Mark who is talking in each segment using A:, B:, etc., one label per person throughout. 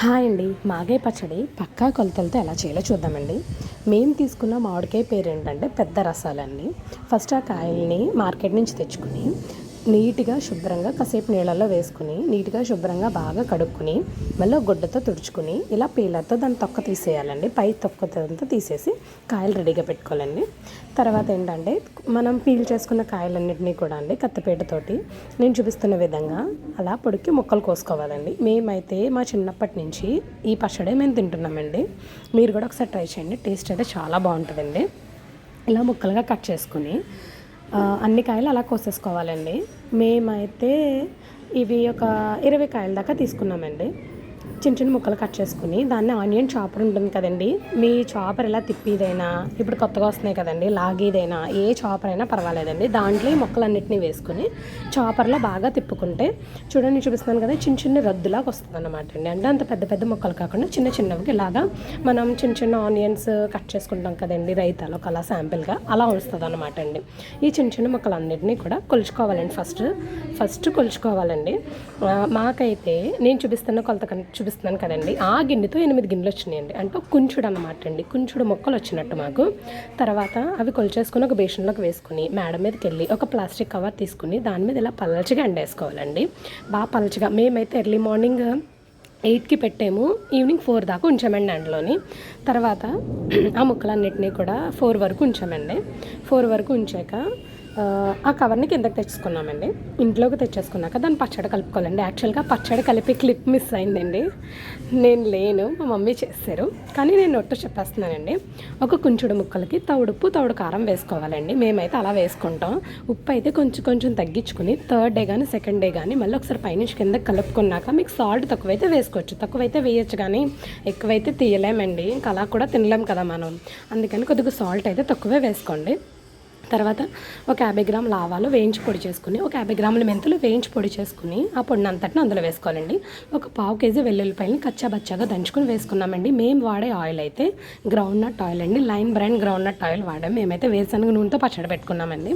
A: Hi అండి మాగాయ పచ్చడి. పక్కా కొలతలతో ఎలా చేయాలో చూద్దామండి. మేము తీసుకున్న మామిడికాయ పేరు ఏంటంటే పెద్ద రసాలండి ఫస్ట్ ఆ కాయల్ని మార్కెట్ నుంచి తెచ్చుకుని నీట్గా శుభ్రంగా కాసేపు నీళ్ళల్లో వేసుకుని నీట్గా శుభ్రంగా బాగా కడుక్కుని మళ్ళీ గుడ్డతో తుడుచుకుని ఇలా పీలర్తో దాన్ని తొక్క తీసేయాలండి. పై తొక్కతో తీసేసి కాయలు రెడీగా పెట్టుకోవాలండి. తర్వాత ఏంటంటే మనం పీల్ చేసుకున్న కాయలన్నింటినీ కూడా అండి కత్తిపేటతోటి నేను చూపిస్తున్న విధంగా అలా పొడికి ముక్కలు కోసుకోవాలండి. మేమైతే మా చిన్నప్పటి నుంచి ఈ పచ్చడే మేము తింటున్నామండి. మీరు కూడా ఒకసారి ట్రై చేయండి టేస్ట్ అయితే చాలా బాగుంటుందండి. ఇలా ముక్కలుగా కట్ చేసుకుని అన్ని కాయలు అలా కోసేసుకోవాలండి. మేమైతే ఇవి ఒక ఇరవై కాయల దాకా తీసుకున్నామండి. చిన్న చిన్న ముక్కలు కట్ చేసుకుని దాన్ని ఆనియన్ చాపర్ ఉంటుంది కదండి. మీ చాపర్ ఇలా తిప్పిదైనా ఇప్పుడు కొత్తగా వస్తున్నాయి కదండి లాగేదైనా ఏ చాపర్ అయినా పర్వాలేదండి. దాంట్లో ఈ ముక్కలన్నిటిని వేసుకుని చాపర్లో బాగా తిప్పుకుంటే చూడండి చూపిస్తున్నాను కదా చిన్న చిన్న రద్దులాగా వస్తుంది అనమాట అండి. అంటే అంత పెద్ద పెద్ద ముక్కలు కాకుండా చిన్న చిన్నవి ఇలాగా మనం చిన్న చిన్న ఆనియన్స్ కట్ చేసుకుంటాం కదండి రైతాలో అలా శాంపిల్గా అలా వస్తుంది అనమాట అండి. ఈ చిన్న చిన్న ముక్కలన్నిటినీ కూడా కొలుచుకోవాలండి ఫస్ట్. ఫస్ట్ కొలుచుకోవాలండి. మాకైతే నేను చూపిస్తున్న కొలత కంటే చూపిస్తున్నాను కదండి. ఆ గిన్నెతో ఎనిమిది గిన్నెలు వచ్చినాయండి. అంటే ఒక కుంచుడు అనమాట అండి. కుంచుడు మొక్కలు వచ్చినట్టు మాకు. తర్వాత అవి కొలిచేసుకుని ఒక బేషన్లోకి వేసుకుని మేడ మీదకి వెళ్ళి ఒక ప్లాస్టిక్ కవర్ తీసుకుని దాని మీద ఇలా పలచగా ఎండేసుకోవాలండి. బాగా పలచగా. మేమైతే ఎర్లీ మార్నింగ్ ఎయిట్కి పెట్టాము. ఈవినింగ్ ఫోర్ దాకా ఉంచామండి ఎండలోని. తర్వాత ఆ ముక్కలన్నిటినీ కూడా ఫోర్ వరకు ఉంచామండి. ఫోర్ వరకు ఉంచాక ఆ, కవర్ని కిందకి తెచ్చుకున్నామండి. ఇంట్లోకి తెచ్చేసుకున్నాక దాన్ని పచ్చడి కలుపుకోవాలండి. యాక్చువల్గా పచ్చడి కలిపి క్లిప్ మిస్ అయిందండి. నేను లేను మా మమ్మీ చేస్తారు. కానీ నేను నొట్టు చెప్పేస్తున్నానండి. ఒక కుంచుడు ముక్కలకి తౌడుప్పు తౌడు కారం వేసుకోవాలండి. మేమైతే అలా వేసుకుంటాం. ఉప్పు అయితే కొంచెం కొంచెం తగ్గించుకుని థర్డ్ డే కానీ సెకండ్ డే కానీ మళ్ళీ ఒకసారి పైనుంచి కింద కలుపుకున్నాక మీకు సాల్ట్ తక్కువైతే వేసుకోవచ్చు. తక్కువైతే వేయచ్చు కానీ ఎక్కువైతే తీయలేమండి. ఇంకా అలా కూడా తినలేం కదా మనం. అందుకని కొద్దిగా సాల్ట్ అయితే తక్కువే వేసుకోండి. తర్వాత ఒక యాభై గ్రాముల ఆవాలు వేయించి పొడి చేసుకుని ఒక యాభై గ్రాముల మెంతులు వేయించి పొడి చేసుకుని ఆ పొడిని అంతటిని అందులో వేసుకోవాలండి. ఒక పావు కేజీ వెల్లుల్లిపాయలని కచ్చాబచ్చాగా దంచుకుని వేసుకున్నామండి. మేము వాడే ఆయిల్ అయితే గ్రౌండ్ నట్ ఆయిల్ అండి. Line brand groundnut oil వాడాం. మేమైతే వేరుశనగ నూనెతో పచ్చడి పెట్టుకున్నామండి.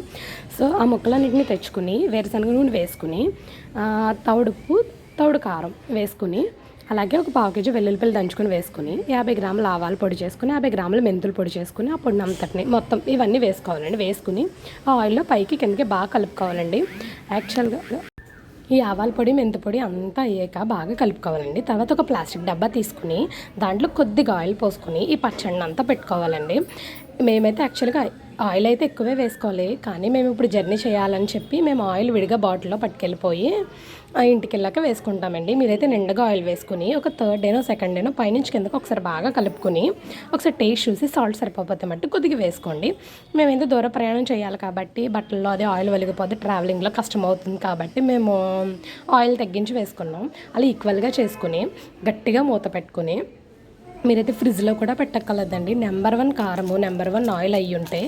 A: సో ఆ ముక్కలన్నింటినీ తెచ్చుకుని వేరుశనగ నూనె వేసుకుని ఆ, తౌడుప్పు తౌడు కారం వేసుకుని అలాగే ఒక పావు కేజీ వెల్లుల్లిపల్లి దంచుకొని వేసుకుని యాభై గ్రాముల ఆవాలు పొడి చేసుకుని యాభై గ్రాముల మెంతులు పొడి చేసుకుని ఆ పొడిని అంతటిని మొత్తం ఇవన్నీ వేసుకోవాలండి. వేసుకుని ఆ ఆయిల్లో పైకి కిందకి బాగా కలుపుకోవాలండి. యాక్చువల్గా ఈ ఆవాల పొడి మెంతి పొడి అంతా అయ్యాక బాగా కలుపుకోవాలండి. తర్వాత ఒక ప్లాస్టిక్ డబ్బా తీసుకుని దాంట్లో కొద్దిగా ఆయిల్ పోసుకుని ఈ పచ్చడిని అంతా పెట్టుకోవాలండి. మేమైతే యాక్చువల్గా ఆయిల్ అయితే ఎక్కువే వేసుకోవాలి. కానీ మేము ఇప్పుడు జర్నీ చేయాలని చెప్పి మేము ఆయిల్ విడిగా బాటిల్లో పట్టుకెళ్ళిపోయి ఆ ఇంటికి వెళ్ళాక వేసుకుంటామండి. మీరైతే నిండుగా ఆయిల్ వేసుకుని ఒక థర్డ్ డేనో సెకండ్ డేనో పైనుంచి కిందకి ఒకసారి బాగా కలుపుకుని ఒకసారి టేస్ట్ చూసి సాల్ట్ సరిపోతే మట్టి కొద్దిగా వేసుకోండి. మేమైతే దూర ప్రయాణం చేయాలి కాబట్టి బట్టల్లో అదే ఆయిల్ వెలిగిపోతే ట్రావెలింగ్లో కష్టం అవుతుంది కాబట్టి మేము ఆయిల్ తగ్గించి వేసుకున్నాం. అలా ఈక్వల్గా చేసుకుని గట్టిగా మూత పెట్టుకుని మీరైతే ఫ్రిడ్జ్లో కూడా పెట్టక్కర్లేదండి. నెంబర్ వన్ కారము నెంబర్ వన్ ఆయిల్ అయ్యి ఉంటే